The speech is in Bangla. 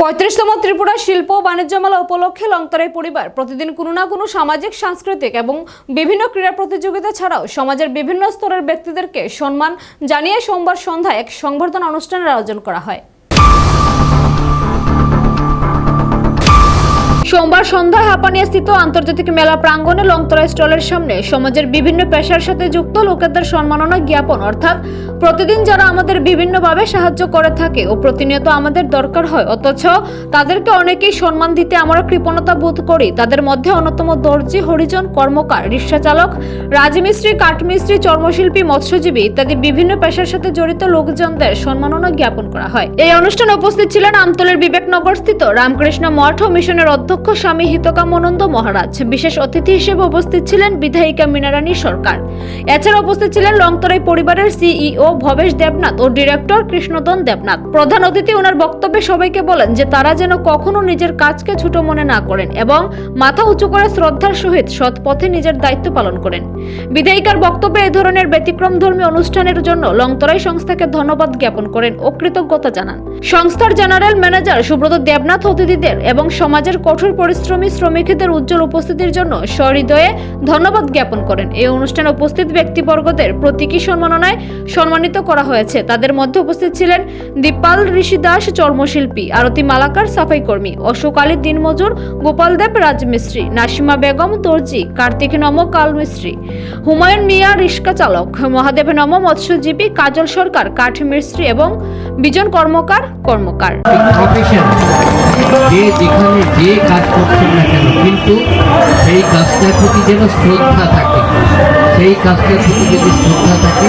পঁয়ত্রিশতম ত্রিপুরা শিল্প বাণিজ্য মেলা উপলক্ষে লংতরাই পরিবার প্রতিদিন কোনো না কোনো সামাজিক, সাংস্কৃতিক এবং বিভিন্ন ক্রীড়া প্রতিযোগিতা ছাড়াও সমাজের বিভিন্ন স্তরের ব্যক্তিদেরকে সম্মান জানিয়ে সোমবার সন্ধ্যায় এক সংবর্ধনা অনুষ্ঠানের আয়োজন করা হয়। সোমবার সন্ধ্যায় হাপানিয়া স্থিত আন্তর্জাতিক মেলা প্রাঙ্গণে লংতরা স্টলের সামনে সমাজের বিভিন্ন পেশার সাথে যুক্ত লোকেদের সম্মাননা জ্ঞাপন, অর্থাৎ প্রতিদিন যারা আমাদের বিভিন্নভাবে সাহায্য করে থাকে ও প্রতিনিয়ত আমাদের দরকার হয়, অথচ তাদেরকে অনেকেই সম্মান দিতে আমরা কৃপণতা বোধ করি। তাদের মধ্যে অন্যতম দর্জি হরিজন, কর্মকার, রিক্সা চালক, রাজমিস্ত্রি, কাঠমিস্ত্রি, চর্মশিল্পী, মৎস্যজীবী ইত্যাদি বিভিন্ন পেশার সাথে জড়িত লোকজনদের সম্মাননা জ্ঞাপন করা হয়। এই অনুষ্ঠানে উপস্থিত ছিলেন আমতলের বিবেকনগর স্থিত রামকৃষ্ণ মঠ ও মিশনের অধ্যক্ষ স্বামী হিতকামানন্দ মহারাজ। বিশেষ অতিথি হিসেবে উপস্থিত ছিলেন বিধায়িকা মিনারানী সরকার। এছাড়া উপস্থিত ছিলেন লংতরাই পরিবারের সিইও ভবেশ দেবনাথ ও ডিরেক্টর কৃষ্ণদন দেবনাথ। প্রধান অতিথি ওনার বক্তব্যে সবাইকে বলেন যে তারা যেন কখনো নিজের কাজকে ছোট মনে না করেন এবং মাথা উঁচু করে শ্রদ্ধার সহিত সৎ পথে নিজের দায়িত্ব পালন করেন। বিধায়িকার বক্তব্যে এই ধরনের ব্যতিক্রমধর্মী অনুষ্ঠানের জন্য লংতরাই সংস্থাকে ধন্যবাদ জ্ঞাপন করেন ও কৃতজ্ঞতা জানান। সংস্থার জেনারেল ম্যানেজার সুব্রত দেবনাথ অতিথিদের এবং সমাজের কঠোর পরিশ্রমী শ্রমিকদের উজ্জ্বল উপস্থিতির জন্য সহৃদয়ে ধন্যবাদ জ্ঞাপন করেন। এই অনুষ্ঠানে উপস্থিত ব্যক্তিবর্গদের প্রতীকী সম্মাননায় সম্মানিত করা হয়েছে। তাদের মধ্যে উপস্থিত ছিলেন দীপাল ঋষি দাস চর্মশিল্পী, আরতি মালাকার, সাফাই কর্মী, অশোক আলী দিনমজুর, গোপাল দেব, রাজমিস্ত্রি, নাসিমা বেগম দর্জি কার্তিক নম কাল মিস্ত্রি হুমায়ুন মিয়া রিস্কা চালক, মহাদেব নম, মৎস্যজীবী, কাজল সরকার, কাঠ মিস্ত্রি এবং বিজন কর্মকার কর্মকার। সেই কাজটার প্রতি যেন শ্রদ্ধা থাকে। সেই কাজটার প্রতি যদি শ্রদ্ধা থাকে